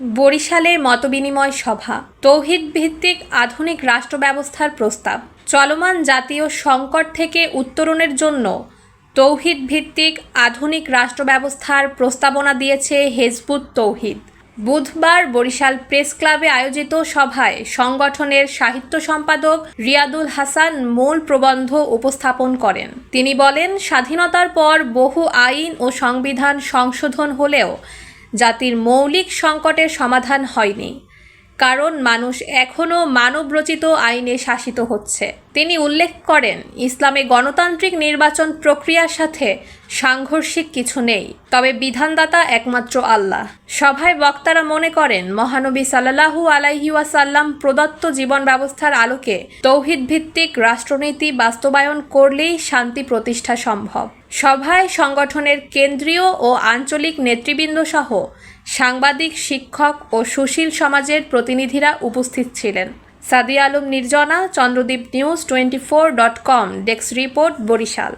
বরিশালে মতবিনিময় সভা তৌহিদ ভিত্তিক আধুনিক রাষ্ট্র ব্যবস্থার প্রস্তাব, চলমান জাতীয় সংকট থেকে উত্তরণের জন্য তৌহিদ ভিত্তিক আধুনিক রাষ্ট্র ব্যবস্থার প্রস্তাবনা দিয়েছে হেজবুত তৌহিদ। বুধবার বরিশাল প্রেস ক্লাবে আয়োজিত সভায় সংগঠনের সাহিত্য সম্পাদক রিয়াদুল হাসান মূল প্রবন্ধ উপস্থাপন করেন। তিনি বলেন, স্বাধীনতার পর বহু আইন ও সংবিধান সংশোধন হলেও জাতির মৌলিক সংকটের সমাধান হয়নি। কারণ মানুষ এখনও মানবরচিত আইনে শাসিত হচ্ছে। তিনি উল্লেখ করেন, ইসলামে গণতান্ত্রিক নির্বাচন প্রক্রিয়ার সাথে সাংঘর্ষিক কিছু নেই, তবে বিধানদাতা একমাত্র আল্লাহ। সভায় বক্তারা মনে করেন, মহানবী সাল্লাহু আলাইহি ওয়াসাল্লাম প্রদত্ত জীবন ব্যবস্থার আলোকে তৌহিদ ভিত্তিক রাষ্ট্রনীতি বাস্তবায়ন করলেই শান্তি প্রতিষ্ঠা সম্ভব। সভায় সংগঠনের কেন্দ্রীয় ও আঞ্চলিক নেতৃবৃন্দ সহ সাংবাদিক, শিক্ষক ও সুশীল সমাজের প্রতিনিধিরা উপস্থিত ছিলেন। Sadia Alam Nirjana, Chandradeep news twenty four dot com, desk report Barishal.